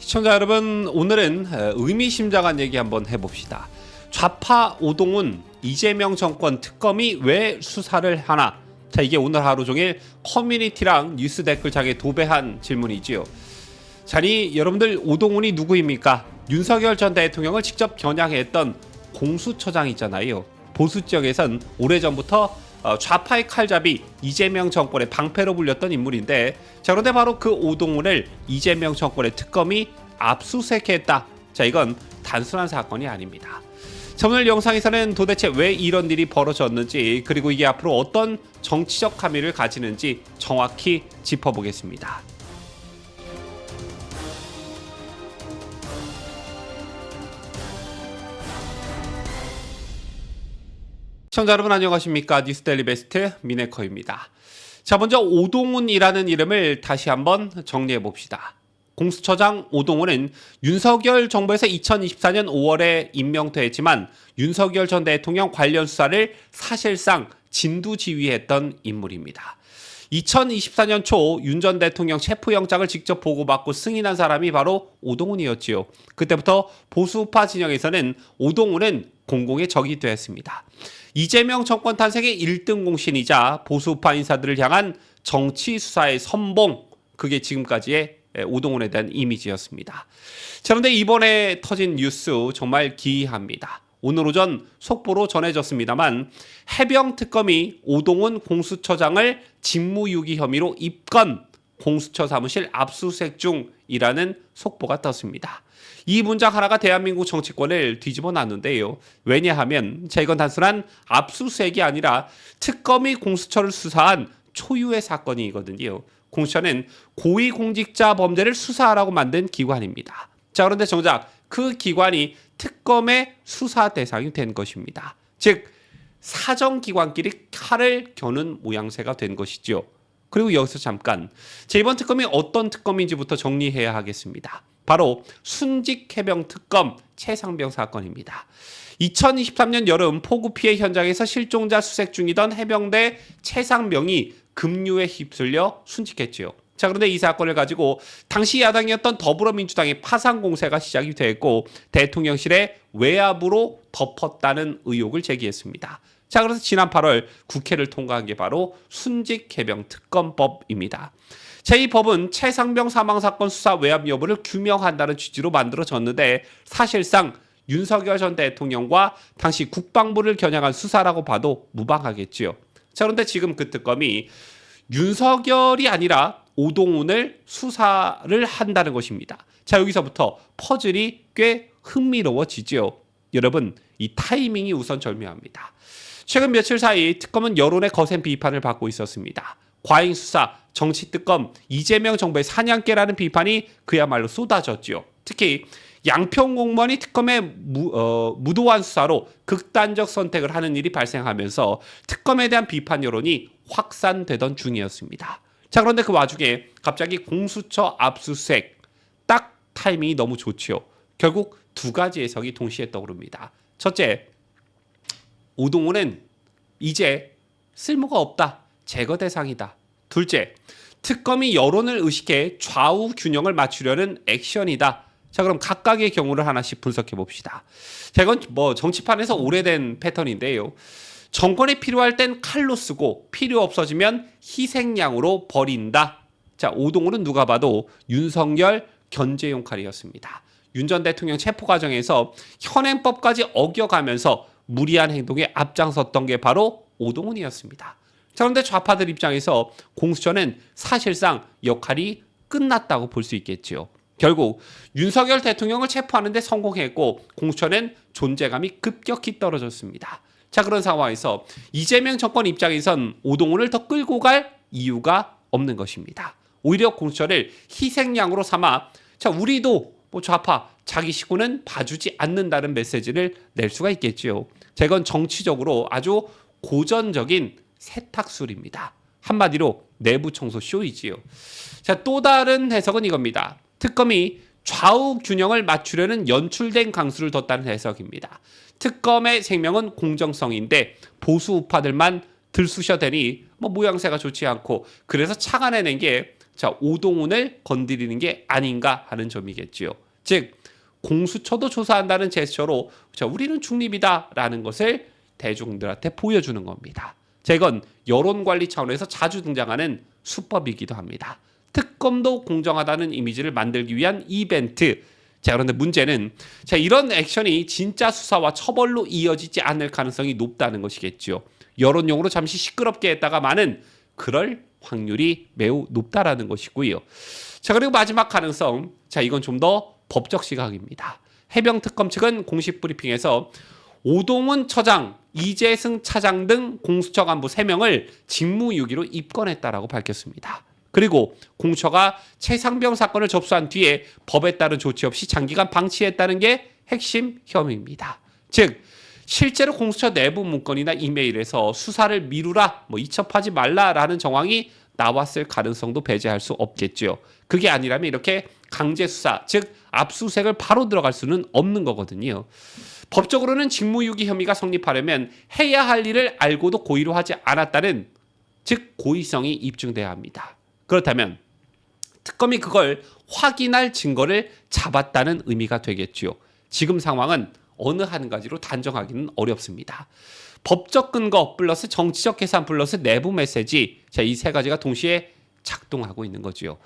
시청자 여러분 오늘은 어, 의미심장한 얘기 한번 해봅시다. 좌파 오동훈 이재명 정권 특검이 왜 수사를 하나? 자 이게 오늘 하루 종일 커뮤니티랑 뉴스 댓글창에 도배한 질문이지요. 자니 여러분들 오동훈이 누구입니까? 윤석열 전 대통령을 직접 겨냥했던 공수처장 있잖아요. 보수 지역에선 오래전부터 어, 좌파의 칼잡이 이재명 정권의 방패로 불렸던 인물인데 자 그런데 바로 그 오동훈을 이재명 정권의 특검이 압수수색했다. 자 이건 단순한 사건이 아닙니다. 자, 오늘 영상에서는 도대체 왜 이런 일이 벌어졌는지 그리고 이게 앞으로 어떤 정치적 함의를 가지는지 정확히 짚어보겠습니다. 시청자 여러분 안녕하십니까 뉴스데일리 베스트 미네커입니다. 자 먼저 오동훈이라는 이름을 다시 한번 정리해 봅시다. 공수처장 오동훈은 윤석열 정부에서 2024년 5월에 임명됐지만 윤석열 전 대통령 관련 수사를 사실상 진두지휘했던 인물입니다. 2024년 초 윤 전 대통령 체포 영장을 직접 보고받고 승인한 사람이 바로 오동훈이었지요. 그때부터 보수파 진영에서는 오동훈은 공공의 적이 되었습니다. 이재명 정권 탄생의 1등 공신이자 보수파 인사들을 향한 정치 수사의 선봉 그게 지금까지의 오동훈에 대한 이미지였습니다. 자, 그런데 이번에 터진 뉴스 정말 기이합니다. 오늘 오전 속보로 전해졌습니다만 해병 특검이 오동훈 공수처장을 직무유기 혐의로 입건 공수처 사무실 압수수색 중이라는 속보가 떴습니다. 이 문장 하나가 대한민국 정치권을 뒤집어 놨는데요. 왜냐하면 자 이건 단순한 압수수색이 아니라 특검이 공수처를 수사한 초유의 사건이거든요. 공수처는 고위공직자 범죄를 수사하라고 만든 기관입니다. 자 그런데 정작 그 기관이 특검의 수사 대상이 된 것입니다. 즉 사정기관끼리 칼을 겨눈 모양새가 된 것이죠. 그리고 여기서 잠깐 제 이번 특검이 어떤 특검인지부터 정리해야 하겠습니다. 바로 순직 해병 특검 최상병 사건입니다. 2023년 여름 폭우 피해 현장에서 실종자 수색 중이던 해병대 최상병이 급류에 휩쓸려 순직했지요. 자 그런데 이 사건을 가지고 당시 야당이었던 더불어민주당의 파상 공세가 시작이 됐고 대통령실의 외압으로 덮었다는 의혹을 제기했습니다. 자 그래서 지난 8월 국회를 통과한 게 바로 순직 해병 특검법입니다. 제2 법은 최상병 사망 사건 수사 외압 여부를 규명한다는 취지로 만들어졌는데 사실상 윤석열 전 대통령과 당시 국방부를 겨냥한 수사라고 봐도 무방하겠지요. 자 그런데 지금 그 특검이 윤석열이 아니라 오동훈을 수사를 한다는 것입니다. 자 여기서부터 퍼즐이 꽤 흥미로워지지요. 여러분 이 타이밍이 우선 절묘합니다. 최근 며칠 사이 특검은 여론의 거센 비판을 받고 있었습니다. 과잉 수사, 정치 특검, 이재명 정부의 사냥개라는 비판이 그야말로 쏟아졌지요. 특히 양평 공무원이 특검의 무, 어, 무도한 수사로 극단적 선택을 하는 일이 발생하면서 특검에 대한 비판 여론이 확산되던 중이었습니다. 자 그런데 그 와중에 갑자기 공수처 압수수색 딱 타이밍이 너무 좋지요. 결국 두 가지 해석이 동시에 떠오릅니다. 첫째, 오동훈은 이제 쓸모가 없다. 제거 대상이다. 둘째, 특검이 여론을 의식해 좌우 균형을 맞추려는 액션이다. 자, 그럼 각각의 경우를 하나씩 분석해 봅시다. 자, 이건 뭐 정치판에서 오래된 패턴인데요. 정권이 필요할 땐 칼로 쓰고 필요 없어지면 희생양으로 버린다. 자, 오동훈은 누가 봐도 윤석열 견제용 칼이었습니다. 윤 전 대통령 체포 과정에서 현행법까지 어겨가면서 무리한 행동에 앞장섰던 게 바로 오동훈이었습니다. 자, 그런데 좌파들 입장에서 공수처는 사실상 역할이 끝났다고 볼 수 있겠지요. 결국 윤석열 대통령을 체포하는데 성공했고 공수처는 존재감이 급격히 떨어졌습니다. 자 그런 상황에서 이재명 정권 입장에선 오동훈을 더 끌고 갈 이유가 없는 것입니다. 오히려 공수처를 희생양으로 삼아 자 우리도 뭐 좌파 자기 식구는 봐주지 않는다는 메시지를 낼 수가 있겠지요. 자 이건 정치적으로 아주 고전적인 세탁술입니다. 한마디로 내부 청소 쇼이지요. 자 또 다른 해석은 이겁니다. 특검이 좌우 균형을 맞추려는 연출된 강수를 뒀다는 해석입니다. 특검의 생명은 공정성인데 보수 우파들만 들쑤셔대니 뭐 모양새가 좋지 않고 그래서 착안해낸 게 자 오동훈을 건드리는 게 아닌가 하는 점이겠지요. 즉 공수처도 조사한다는 제스처로 자 우리는 중립이다라는 것을 대중들한테 보여주는 겁니다. 자 이건 여론 관리 차원에서 자주 등장하는 수법이기도 합니다. 특검도 공정하다는 이미지를 만들기 위한 이벤트. 자 그런데 문제는 자 이런 액션이 진짜 수사와 처벌로 이어지지 않을 가능성이 높다는 것이겠죠. 여론용으로 잠시 시끄럽게 했다가 많은 그럴 확률이 매우 높다라는 것이고요. 자 그리고 마지막 가능성. 자 이건 좀 더 법적 시각입니다. 해병 특검 측은 공식 브리핑에서 오동훈 처장, 이재승 차장 등 공수처 간부 3명을 직무유기로 입건했다라고 밝혔습니다. 그리고 공처가 최상병 사건을 접수한 뒤에 법에 따른 조치 없이 장기간 방치했다는 게 핵심 혐의입니다. 즉 실제로 공수처 내부 문건이나 이메일에서 수사를 미루라, 뭐 이첩하지 말라라는 정황이 나왔을 가능성도 배제할 수 없겠죠. 그게 아니라면 이렇게 강제 수사, 즉 압수수색을 바로 들어갈 수는 없는 거거든요. 법적으로는 직무유기 혐의가 성립하려면 해야 할 일을 알고도 고의로 하지 않았다는 즉 고의성이 입증돼야 합니다. 그렇다면 특검이 그걸 확인할 증거를 잡았다는 의미가 되겠지요. 지금 상황은 어느 한 가지로 단정하기는 어렵습니다. 법적 근거 플러스 정치적 계산 플러스 내부 메시지 자 이 세 가지가 동시에 작동하고 있는 거지요.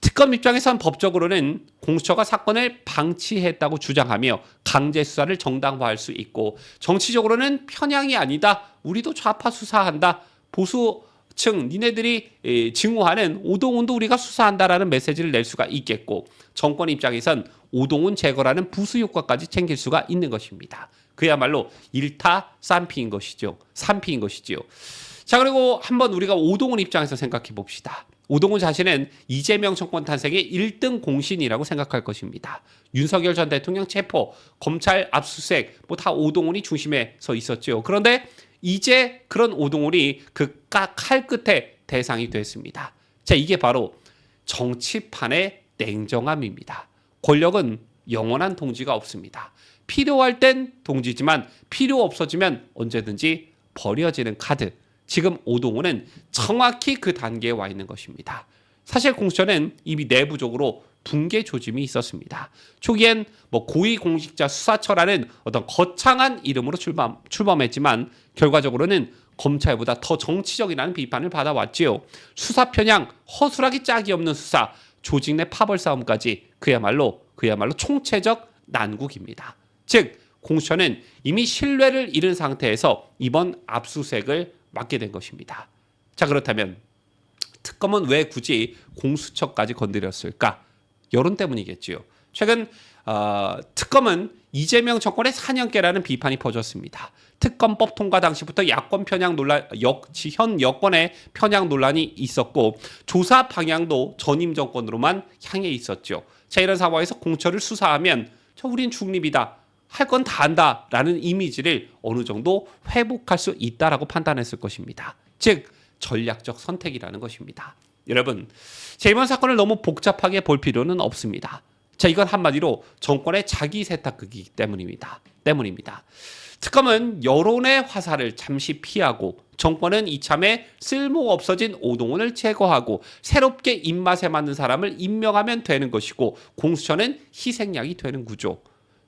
특검 입장에선 법적으로는 공수처가 사건을 방치했다고 주장하며 강제 수사를 정당화할 수 있고 정치적으로는 편향이 아니다. 우리도 좌파 수사한다. 보수 층 니네들이 에, 증오하는 오동훈도 우리가 수사한다라는 메시지를 낼 수가 있겠고 정권 입장에선 오동훈 제거라는 부수 효과까지 챙길 수가 있는 것입니다. 그야말로 일타 쌈피인 것이죠. 삼피인 것이지요. 자 그리고 한번 우리가 오동훈 입장에서 생각해 봅시다. 오동훈 자신은 이재명 정권 탄생의 1등 공신이라고 생각할 것입니다. 윤석열 전 대통령 체포, 검찰 압수수색 뭐 다 오동훈이 중심에 서 있었죠. 그런데 이제 그런 오동훈이 그 칼 끝에 대상이 됐습니다. 자 이게 바로 정치판의 냉정함입니다. 권력은 영원한 동지가 없습니다. 필요할 땐 동지지만 필요 없어지면 언제든지 버려지는 카드. 지금 오동훈은 정확히 그 단계에 와 있는 것입니다. 사실 공수처는 이미 내부적으로 붕괴 조짐이 있었습니다. 초기엔 뭐 고위공직자 수사처라는 어떤 거창한 이름으로 출범, 출범했지만 결과적으로는 검찰보다 더 정치적이라는 비판을 받아왔지요. 수사 편향, 허술하기 짝이 없는 수사, 조직 내 파벌 싸움까지 그야말로 그야말로 총체적 난국입니다. 즉 공수처는 이미 신뢰를 잃은 상태에서 이번 압수수색을 맡게 된 것입니다. 자 그렇다면 특검은 왜 굳이 공수처까지 건드렸을까? 여론 때문이겠지요. 최근 어, 특검은 이재명 정권의 사냥개라는 비판이 퍼졌습니다. 특검법 통과 당시부터 야권 편향 논란, 역, 현 여권의 편향 논란이 있었고 조사 방향도 전임 정권으로만 향해 있었죠. 자 이런 상황에서 공처를 수사하면 저 우린 중립이다. 할 건 다 한다라는 이미지를 어느 정도 회복할 수 있다라고 판단했을 것입니다. 즉 전략적 선택이라는 것입니다. 여러분, 제 이번 사건을 너무 복잡하게 볼 필요는 없습니다. 자, 이건 한마디로 정권의 자기 세탁극이기 때문입니다. 때문입니다. 특검은 여론의 화살을 잠시 피하고 정권은 이참에 쓸모 없어진 오동훈을 제거하고 새롭게 입맛에 맞는 사람을 임명하면 되는 것이고 공수처는 희생양이 되는 구조.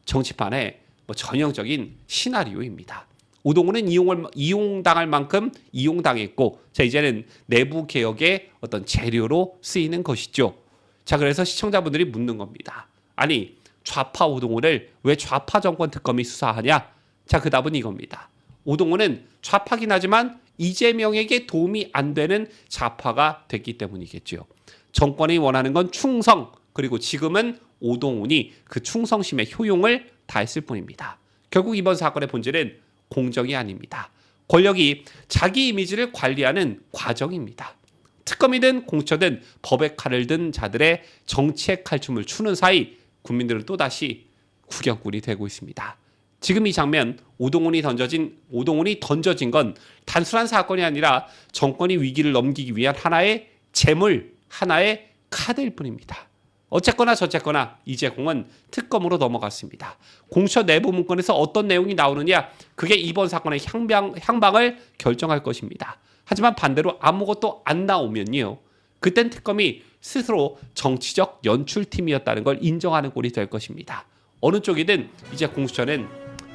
정치판의 뭐 전형적인 시나리오입니다. 오동훈은 이용을 이용당할 만큼 이용당했고 자 이제는 내부 개혁의 어떤 재료로 쓰이는 것이죠. 자 그래서 시청자분들이 묻는 겁니다. 아니 좌파 오동훈을 왜 좌파 정권 특검이 수사하냐? 자 그 답은 이겁니다. 오동훈은 좌파긴 하지만 이재명에게 도움이 안 되는 좌파가 됐기 때문이겠죠. 정권이 원하는 건 충성 그리고 지금은 오동훈이 그 충성심의 효용을 다했을 뿐입니다. 결국 이번 사건의 본질은 공정이 아닙니다. 권력이 자기 이미지를 관리하는 과정입니다. 특검이든 공처든 법의 칼을 든 자들의 정치의 칼춤을 추는 사이 국민들은 또다시 구경꾼이 되고 있습니다. 지금 이 장면 오동훈이 던져진 오동훈이 던져진 건 단순한 사건이 아니라 정권이 위기를 넘기기 위한 하나의 재물, 하나의 카드일 뿐입니다. 어쨌거나 저쨌거나 이제 공은 특검으로 넘어갔습니다. 공처 내부 문건에서 어떤 내용이 나오느냐 그게 이번 사건의 향방, 향방을 결정할 것입니다. 하지만 반대로 아무것도 안 나오면요. 그땐 특검이 스스로 정치적 연출팀이었다는 걸 인정하는 꼴이 될 것입니다. 어느 쪽이든 이제 공수처는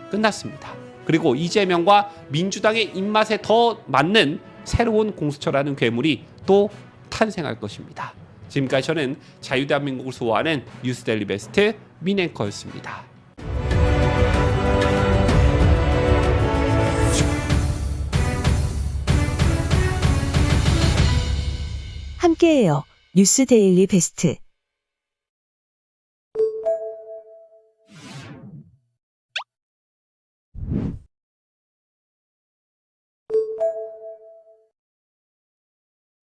끝났습니다. 그리고 이재명과 민주당의 입맛에 더 맞는 새로운 공수처라는 괴물이 또 탄생할 것입니다. 지금까지 저는 자유대한민국을 수호하는 뉴스데일리 베스트 민앵커였습니다. 함께해요. 뉴스 데일리 베스트.